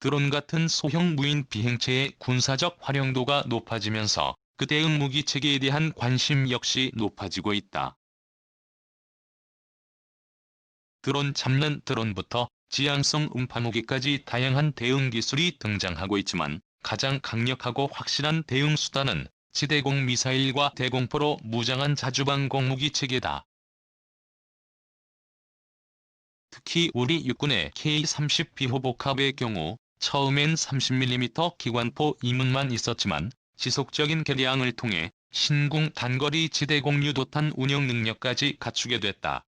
드론 같은 소형 무인 비행체의 군사적 활용도가 높아지면서 그 대응 무기 체계에 대한 관심 역시 높아지고 있다. 드론 잡는 드론부터 지향성 음파 무기까지 다양한 대응 기술이 등장하고 있지만 가장 강력하고 확실한 대응 수단은 지대공 미사일과 대공포로 무장한 자주방공 무기 체계다. 특히 우리 육군의 K-30 비호복합의 경우 처음엔 30mm 기관포 이문만 있었지만 지속적인 개량을 통해 신궁 단거리 지대 공 유도탄 운영 능력까지 갖추게 됐다.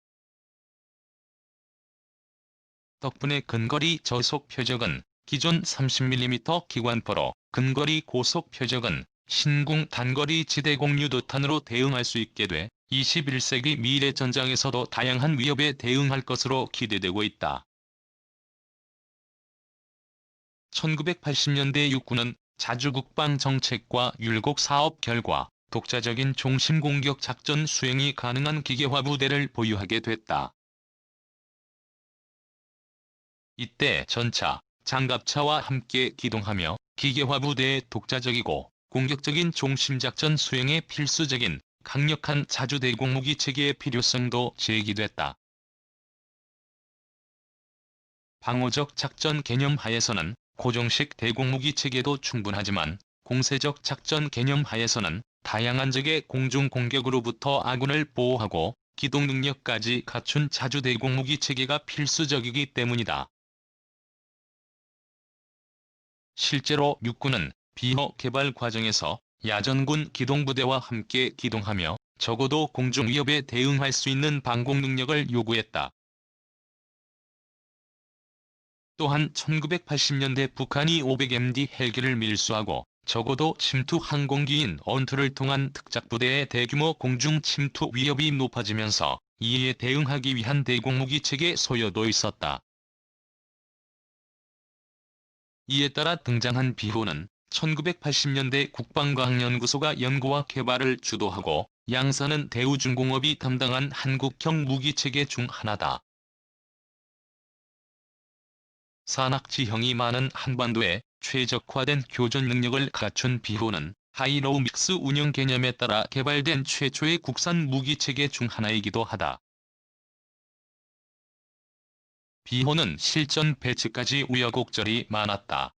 덕분에 근거리 저속 표적은 기존 30mm 기관포로 근거리 고속 표적은 신궁 단거리 지대 공 유도탄으로 대응할 수 있게 돼 21세기 미래 전장에서도 다양한 위협에 대응할 것으로 기대되고 있다. 1980년대 육군은 자주 국방 정책과 율곡 사업 결과 독자적인 중심 공격 작전 수행이 가능한 기계화 부대를 보유하게 됐다. 이때 전차, 장갑차와 함께 기동하며 기계화 부대의 독자적이고 공격적인 중심 작전 수행에 필수적인 강력한 자주대공 무기 체계의 필요성도 제기됐다. 방어적 작전 개념 하에서는 고정식 대공무기 체계도 충분하지만 공세적 작전 개념 하에서는 다양한 적의 공중 공격으로부터 아군을 보호하고 기동 능력까지 갖춘 자주 대공무기 체계가 필수적이기 때문이다. 실제로 육군은 비호 개발 과정에서 야전군 기동부대와 함께 기동하며 적어도 공중 위협에 대응할 수 있는 방공 능력을 요구했다. 또한 1980년대 북한이 500MD 헬기를 밀수하고 적어도 침투 항공기인 언투를 통한 특작부대의 대규모 공중 침투 위협이 높아지면서 이에 대응하기 위한 대공무기 체계 소요도 있었다. 이에 따라 등장한 비호는 1980년대 국방과학연구소가 연구와 개발을 주도하고 양산은 대우중공업이 담당한 한국형 무기체계 중 하나다. 산악지형이 많은 한반도에 최적화된 교전 능력을 갖춘 비호는 하이로우 믹스 운영 개념에 따라 개발된 최초의 국산 무기체계 중 하나이기도 하다. 비호는 실전 배치까지 우여곡절이 많았다.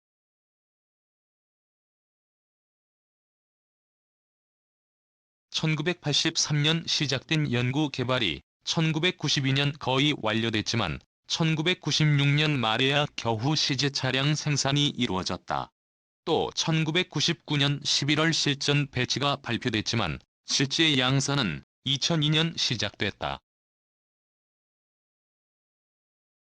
(1983년) 시작된 연구 개발이 1992년 거의 완료됐지만 1996년 말에야 겨우 시제 차량 생산이 이루어졌다. 또 1999년 11월 실전 배치가 발표됐지만 실제 양산은 2002년 시작됐다.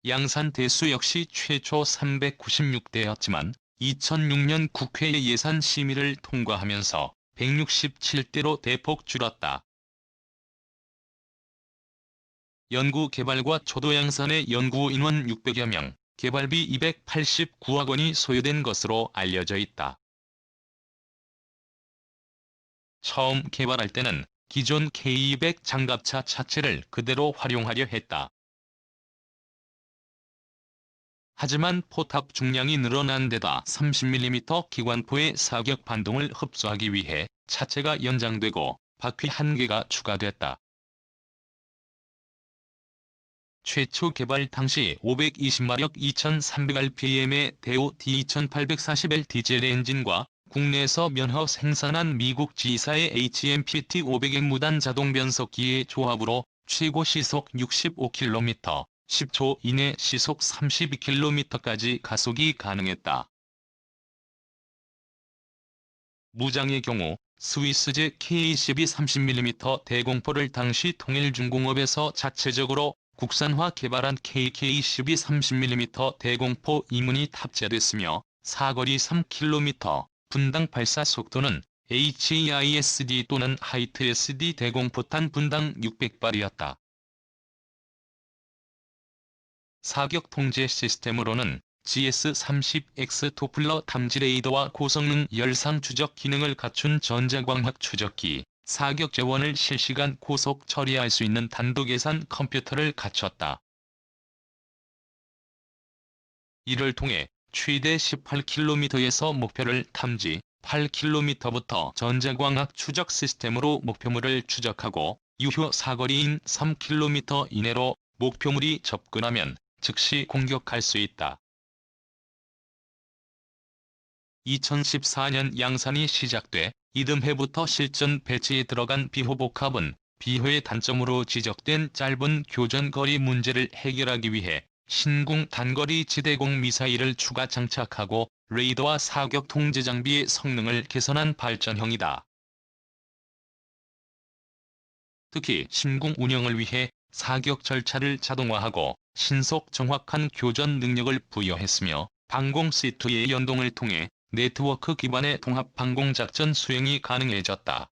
양산 대수 역시 최초 396대였지만 2006년 국회 예산 심의를 통과하면서 167대로 대폭 줄었다. 연구 개발과 초도 양산의 연구 인원 600여 명, 개발비 289억 원이 소요된 것으로 알려져 있다. 처음 개발할 때는 기존 K200 장갑차 자체를 그대로 활용하려 했다. 하지만 포탑 중량이 늘어난 데다 30mm 기관포의 사격 반동을 흡수하기 위해 차체가 연장되고 바퀴 한 개가 추가됐다. 최초 개발 당시 520마력 2300rpm의 대우 D2840L 디젤 엔진과 국내에서 면허 생산한 미국 지사의 HMPT 500의 무단 자동 변속기의 조합으로 최고 시속 65km, 10초 이내 시속 32km까지 가속이 가능했다. 무장의 경우 스위스제 K-12 30mm 대공포를 당시 통일중공업에서 자체적으로 국산화 개발한 KK-12 30mm 대공포 이문이 탑재됐으며 사거리 3km, 분당 발사 속도는 HEISD 또는 하이트SD 대공포탄 분당 600발이었다. 사격 통제 시스템으로는 GS-30X 도플러 탐지 레이더와 고성능 열상 추적 기능을 갖춘 전자광학 추적기, 사격 재원을 실시간 고속 처리할 수 있는 단도 계산 컴퓨터를 갖췄다. 이를 통해 최대 18km에서 목표를 탐지, 8km부터 전자광학 추적 시스템으로 목표물을 추적하고 유효 사거리인 3km 이내로 목표물이 접근하면 즉시 공격할 수 있다. 2014년 양산이 시작돼 이듬해부터 실전 배치에 들어간 비호복합은 비호의 단점으로 지적된 짧은 교전거리 문제를 해결하기 위해 신궁 단거리 지대공 미사일을 추가 장착하고 레이더와 사격 통제 장비의 성능을 개선한 발전형이다. 특히 신궁 운영을 위해 사격 절차를 자동화하고 신속 정확한 교전 능력을 부여했으며 방공 C2의 연동을 통해 네트워크 기반의 통합 방공작전 수행이 가능해졌다.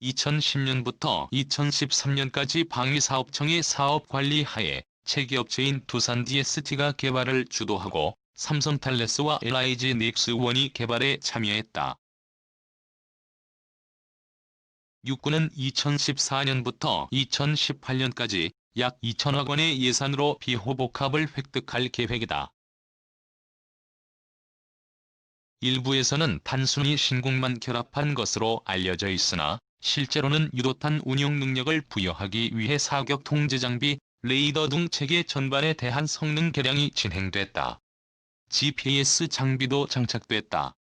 2010년부터 2013년까지 방위사업청의 사업관리 하에 체계업체인 두산 DST가 개발을 주도하고 삼성 탈레스와 LIG 넥스원이 개발에 참여했다. 육군은 2014년부터 2018년까지 약 2천억 원의 예산으로 비호복합을 획득할 계획이다. 일부에서는 단순히 신궁만 결합한 것으로 알려져 있으나 실제로는 유도탄 운용 능력을 부여하기 위해 사격 통제 장비, 레이더 등 체계 전반에 대한 성능 개량이 진행됐다. GPS 장비도 장착됐다.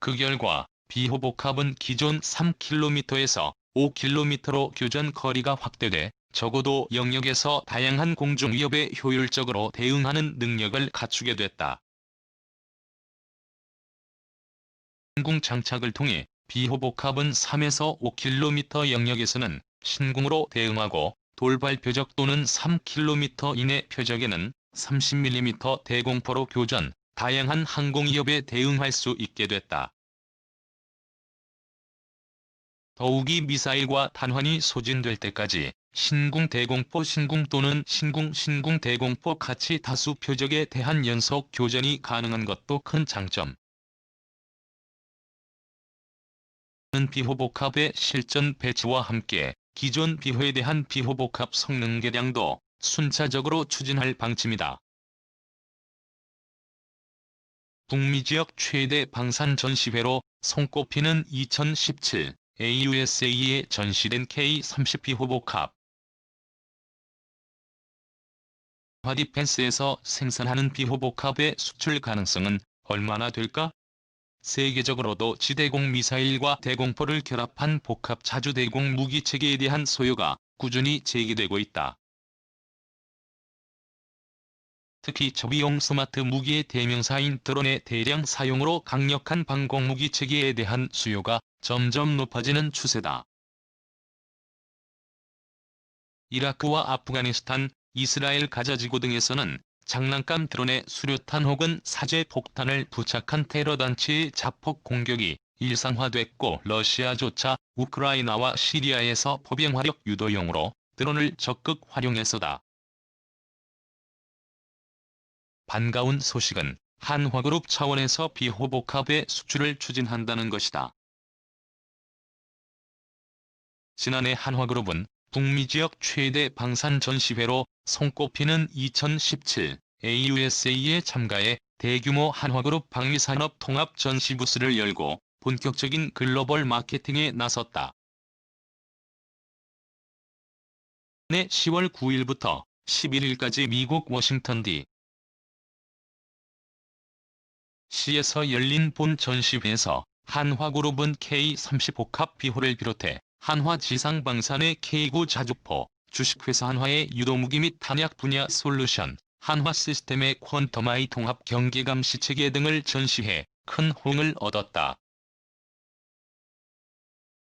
그 결과 비호복합은 기존 3km에서 5km로 교전 거리가 확대돼 적어도 영역에서 다양한 공중 위협에 효율적으로 대응하는 능력을 갖추게 됐다. 신궁 장착을 통해 비호복합은 3에서 5km 영역에서는 신궁으로 대응하고 돌발 표적 또는 3km 이내 표적에는 30mm 대공포로 교전, 다양한 항공 위협에 대응할 수 있게 됐다. 더욱이 미사일과 단환이 소진될 때까지 신궁 대공포 신궁 또는 신궁 신궁 대공포 같이 다수 표적에 대한 연속 교전이 가능한 것도 큰 장점. 는 비호복합의 실전 배치와 함께 기존 비호에 대한 비호복합 성능 개량도 순차적으로 추진할 방침이다. 북미 지역 최대 방산 전시회로 손꼽히는 2017 AUSA에 전시된 K-30 비호복합 화디펜스에서 생산하는 비호복합의 수출 가능성은 얼마나 될까? 세계적으로도 지대공 미사일과 대공포를 결합한 복합 자주대공 무기체계에 대한 소요가 꾸준히 제기되고 있다. 특히 저비용 스마트 무기의 대명사인 드론의 대량 사용으로 강력한 방공무기 체계에 대한 수요가 점점 높아지는 추세다. 이라크와 아프가니스탄, 이스라엘 가자지구 등에서는 장난감 드론에 수류탄 혹은 사제 폭탄을 부착한 테러 단체의 자폭 공격이 일상화됐고 러시아조차 우크라이나와 시리아에서 포병 화력 유도용으로 드론을 적극 활용해서다. 반가운 소식은 한화그룹 차원에서 비호복합의 수출을 추진한다는 것이다. 지난해 한화그룹은 북미 지역 최대 방산 전시회로 손꼽히는 2017 AUSA에 참가해 대규모 한화그룹 방위산업 통합 전시 부스를 열고 본격적인 글로벌 마케팅에 나섰다. 내 10월 9일부터 11일까지 미국 워싱턴 D. 시에서 열린 본 전시회에서 한화그룹은 K30 복합 비호를 비롯해 한화 지상방산의 K9 자주포, 주식회사 한화의 유도무기 및 탄약 분야 솔루션, 한화 시스템의 퀀텀아이 통합 경계감 시 체계 등을 전시해 큰 호응을 얻었다.